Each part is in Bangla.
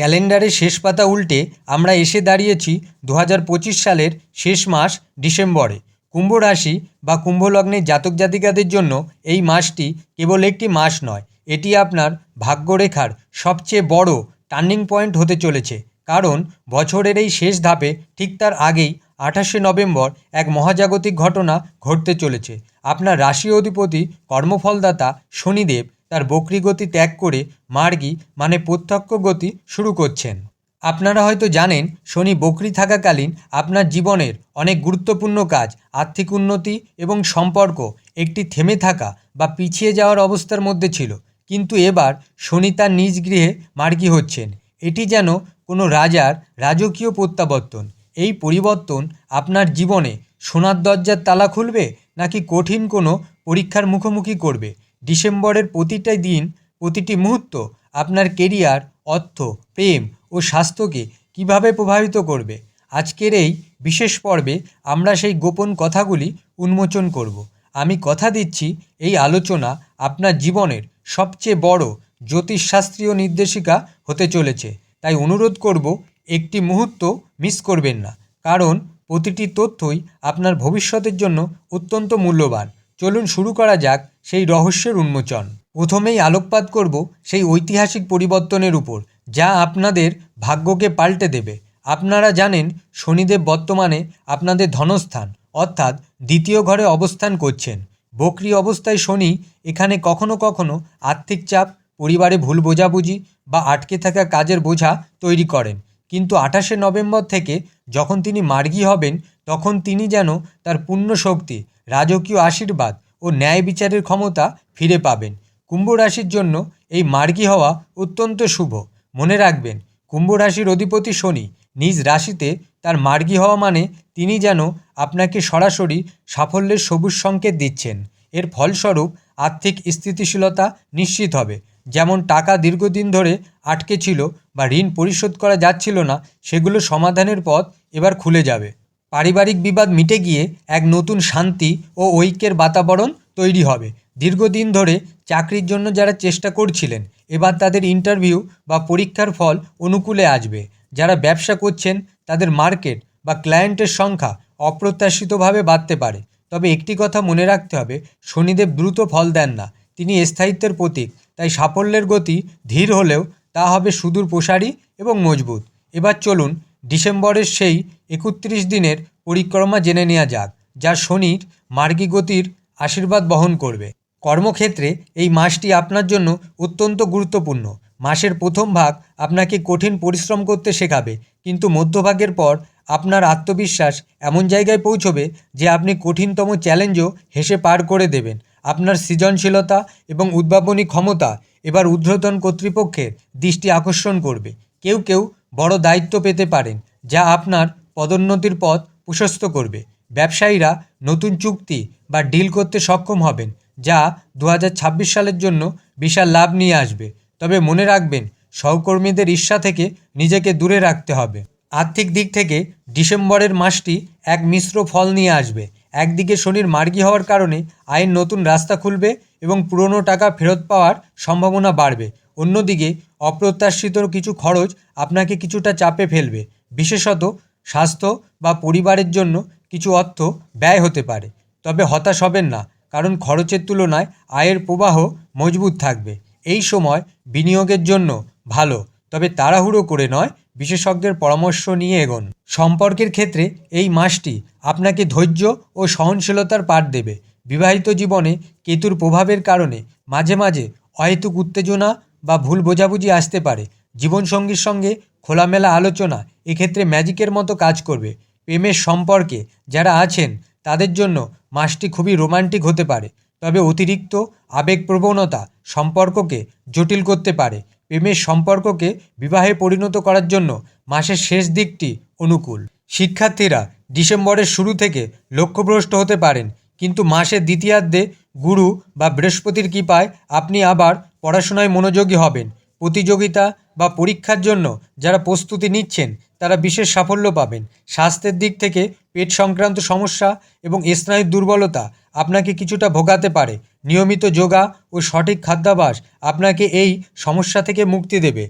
ক্যালেন্ডারের শেষ পাতা উল্টে আমরা এসে দাঁড়িয়েছি দু হাজার পঁচিশ সালের শেষ মাস ডিসেম্বরে। কুম্ভ রাশি বা কুম্ভ লগ্নের জাতক জাতিকাদের জন্য এই মাসটি কেবল একটি মাস নয়, এটি আপনার ভাগ্যরেখার সবচেয়ে বড় টার্নিং পয়েন্ট হতে চলেছে। কারণ বছরের এই শেষ ধাপে ঠিক তার আগেই আঠাশে নভেম্বর এক মহাজাগতিক ঘটনা ঘটতে চলেছে। আপনার রাশি অধিপতি, কর্মফলদাতা, শনিদেব তার বক্রী গতি ত্যাগ করে মার্গী মানে প্রত্যক্ষ গতি, শুরু করছেন। আপনারা হয়তো জানেন, শনি বকরি থাকাকালীন আপনার জীবনের অনেক গুরুত্বপূর্ণ কাজ, আর্থিক উন্নতি এবং সম্পর্ক একটি থেমে থাকা বা পিছিয়ে যাওয়ার অবস্থার মধ্যে ছিল। কিন্তু এবার শনি তার নিজ গৃহে মার্গী হচ্ছেন। এটি যেন কোনো রাজার রাজকীয় প্রত্যাবর্তন। এই পরিবর্তন আপনার জীবনে সোনার দরজার তালা খুলবে নাকি কঠিন কোনো পরীক্ষার মুখোমুখি করবে? ডিসেম্বরের প্রতিটা দিন, প্রতিটি মুহূর্ত আপনার কেরিয়ার, অর্থ, প্রেম ও স্বাস্থ্যকে কীভাবে প্রভাবিত করবে? আজকের এই বিশেষ পর্বে আমরা সেই গোপন কথাগুলি উন্মোচন করব। আমি কথা দিচ্ছি এই আলোচনা আপনার জীবনের সবচেয়ে বড় জ্যোতিষশাস্ত্রীয় নির্দেশিকা হতে চলেছে। তাই অনুরোধ করব, একটি মুহূর্ত মিস করবেন না। কারণ প্রতিটি তথ্যই আপনার ভবিষ্যতের জন্য অত্যন্ত মূল্যবান। চলুন শুরু করা যাক সেই রহস্যের উন্মোচন। প্রথমেই আলোকপাত করব সেই ঐতিহাসিক পরিবর্তনের উপর, যা আপনাদের ভাগ্যকে পাল্টে দেবে। আপনারা জানেন, শনিদেব বর্তমানে আপনাদের ধনস্থান, অর্থাৎ দ্বিতীয় ঘরে অবস্থান করছেন। বকরি অবস্থায় শনি এখানে কখনো কখনো আর্থিক চাপ, পরিবারে ভুল বোঝাবুঝি বা আটকে থাকা কাজের বোঝা তৈরি করেন। কিন্তু আঠাশে নভেম্বর থেকে যখন তিনি মার্গী হবেন, তখন তিনি যেন তার পূর্ণ শক্তি, রাজকীয় আশীর্বাদ ও ন্যায় বিচারের ক্ষমতা ফিরে পাবেন। কুম্ভ রাশির জন্য এই মার্গী হওয়া অত্যন্ত শুভ। মনে রাখবেন, কুম্ভ রাশির অধিপতি শনি নিজ রাশিতে তার মার্গী হওয়া মানে তিনি যেন আপনাকে সরাসরি সাফল্যের সবুজ সংকেত দিচ্ছেন। এর ফলস্বরূপ আর্থিক স্থিতিশীলতা নিশ্চিত হবে। যেমন টাকা দীর্ঘদিন ধরে আটকে ছিল বা ঋণ পরিশোধ করা যাচ্ছিল না, সেগুলো সমাধানের পথ এবার খুলে যাবে। পারিবারিক বিবাদ মিটে গিয়ে এক নতুন শান্তি ও ঐক্যের বাতাবরণ তৈরি হবে। দীর্ঘদিন ধরে চাকরির জন্য যারা চেষ্টা করছিলেন, এবার তাদের ইন্টারভিউ বা পরীক্ষার ফল অনুকূলে আসবে। যারা ব্যবসা করছেন, তাদের মার্কেট বা ক্লায়েন্টের সংখ্যা অপ্রত্যাশিতভাবে বাড়তে পারে। তবে একটি কথা মনে রাখতে হবে, শনিদেব দ্রুত ফল দেন না। তিনি স্থায়িত্বের প্রতীক, তাই সাফল্যের গতি ধীর হলেও তা হবে সুদূর প্রসারী এবং মজবুত। এবার চলুন, ডিসেম্বরের সেই একত্রিশ দিনের পরিক্রমা জেনে নেওয়া যাক, যা শনির মার্গী গতির আশীর্বাদ বহন করবে। কর্মক্ষেত্রে এই মাসটি আপনার জন্য অত্যন্ত গুরুত্বপূর্ণ। মাসের প্রথম ভাগ আপনাকে কঠিন পরিশ্রম করতে শেখাবে, কিন্তু মধ্যভাগের পর আপনার আত্মবিশ্বাস এমন জায়গায় পৌঁছবে যে আপনি কঠিনতম চ্যালেঞ্জও হেসে পার করে দেবেন। আপনার সৃজনশীলতা এবং উদ্ভাবনী ক্ষমতা এবার ঊর্ধ্বতন কর্তৃপক্ষের দৃষ্টি আকর্ষণ করবে। কেউ কেউ বড় দায়িত্ব পেতে পারেন, যা আপনার পদোন্নতির পথ প্রশস্ত করবে। ব্যবসায়ীরা নতুন চুক্তি বা ডিল করতে সক্ষম হবেন, যা দু হাজার ছাব্বিশ সালের জন্য বিশাল লাভ নিয়ে আসবে। তবে মনে রাখবেন, সহকর্মীদের ঈর্ষা থেকে নিজেকে দূরে রাখতে হবে। আর্থিক দিক থেকে ডিসেম্বরের মাসটি এক মিশ্র ফল নিয়ে আসবে। একদিকে শনির মার্গী হওয়ার কারণে আইন নতুন রাস্তা খুলবে এবং পুরনো টাকা ফেরত পাওয়ার সম্ভাবনা বাড়বে। অন্যদিকে, অপ্রত্যাশিত কিছু খরচ আপনাকে কিছুটা চাপে ফেলবে। বিশেষত স্বাস্থ্য বা পরিবারের জন্য কিছু অর্থ ব্যয় হতে পারে। তবে হতাশ হবেন না, কারণ খরচের তুলনায় আয়ের প্রবাহ মজবুত থাকবে। এই সময় বিনিয়োগের জন্য ভালো, তবে তাড়াহুড়ো করে নয়, বিশেষজ্ঞের পরামর্শ নিয়ে এগোন। সম্পর্কের ক্ষেত্রে এই মাসটি আপনাকে ধৈর্য ও সহনশীলতার পাঠ দেবে। বিবাহিত জীবনে কেতুর প্রভাবের কারণে মাঝে মাঝে অহেতুক উত্তেজনা বা ভুল বোঝাবুঝি আসতে পারে। জীবনসঙ্গীর সঙ্গে খোলামেলা আলোচনা এক্ষেত্রে ম্যাজিকের মতো কাজ করবে। প্রেমের সম্পর্কে যারা আছেন, তাদের জন্য মাসটি খুবই রোমান্টিক হতে পারে। তবে অতিরিক্ত আবেগপ্রবণতা সম্পর্ককে জটিল করতে পারে। প্রেমের সম্পর্ককে বিবাহে পরিণত করার জন্য মাসের শেষ দিকটি অনুকূল। শিক্ষার্থীরা ডিসেম্বরের শুরু থেকে লক্ষ্যভ্রষ্ট হতে পারেন, কিন্তু মাসের দ্বিতীয়ার্ধে গুরু বা বৃহস্পতির কৃপায় আপনি আবার পড়াশোনায় মনোযোগী হবেন। প্রতিযোগিতা বা পরীক্ষার জন্য যারা প্রস্তুতি নিচ্ছেন, তারা বিশেষ সাফল্য পাবেন। স্বাস্থ্যের দিক থেকে পেট সংক্রান্ত সমস্যা এবং স্নায়ুর দুর্বলতা আপনাকে কিছুটা ভোগাতে পারে। নিয়মিত যোগা ও সঠিক খাদ্যাভাস আপনাকে এই সমস্যা থেকে মুক্তি দেবে।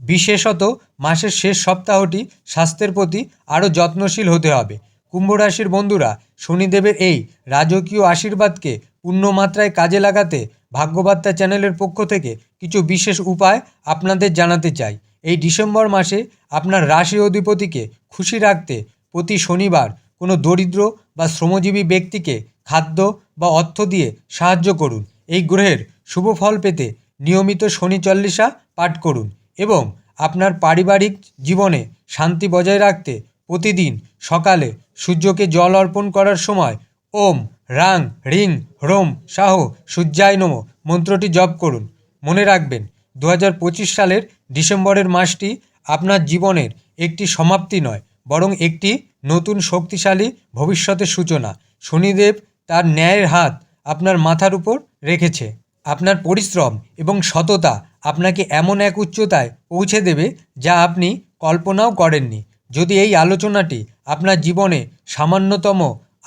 বিশেষত মাসের শেষ সপ্তাহটি স্বাস্থ্যের প্রতি আরও যত্নশীল হতে হবে। কুম্ভ রাশির বন্ধুরা, শনিদেবের এই রাজকীয় আশীর্বাদকে পূর্ণমাত্রায় কাজে লাগাতে ভাগ্যবার্তা চ্যানেলের পক্ষ থেকে কিছু বিশেষ উপায় আপনাদের জানাতে চাই। এই ডিসেম্বর মাসে আপনার রাশি অধিপতিকে খুশি রাখতে প্রতি শনিবার কোনো দরিদ্র বা শ্রমজীবী ব্যক্তিকে খাদ্য বা অর্থ দিয়ে সাহায্য করুন। এই গ্রহের শুভ ফল পেতে নিয়মিত শনি চল্লিশা পাঠ করুন এবং আপনার পারিবারিক জীবনে শান্তি বজায় রাখতে প্রতিদিন সকালে সূর্যকে জল অর্পণ করার সময় ওম রাং, রিং হ্রোম শাহ সূর্যায় নম, মন্ত্রটি জপ করুন। মনে রাখবেন দু হাজার পঁচিশ সালের ডিসেম্বরের মাসটি আপনার জীবনের একটি সমাপ্তি নয়, বরং একটি নতুন শক্তিশালী ভবিষ্যতের সূচনা। শনিদেব তার ন্যায়ের হাত আপনার মাথার উপর রেখেছে। আপনার পরিশ্রম এবং সততা আপনাকে এমন এক উচ্চতায় পৌঁছে দেবে যা আপনি কল্পনাও করেননি। যদি এই আলোচনাটি আপনার জীবনে সামান্যতম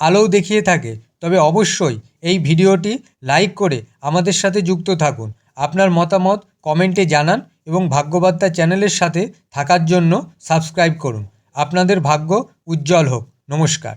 আলোও দেখিয়ে থাকে তবে অবশ্যই এই ভিডিওটি লাইক করে আমাদের সাথে যুক্ত থাকুন। আপনার মতামত কমেন্টে জানান এবং ভাগ্যবার্তা চ্যানেলের সাথে থাকার জন্য সাবস্ক্রাইব করুন। আপনাদের ভাগ্য উজ্জ্বল হোক। নমস্কার।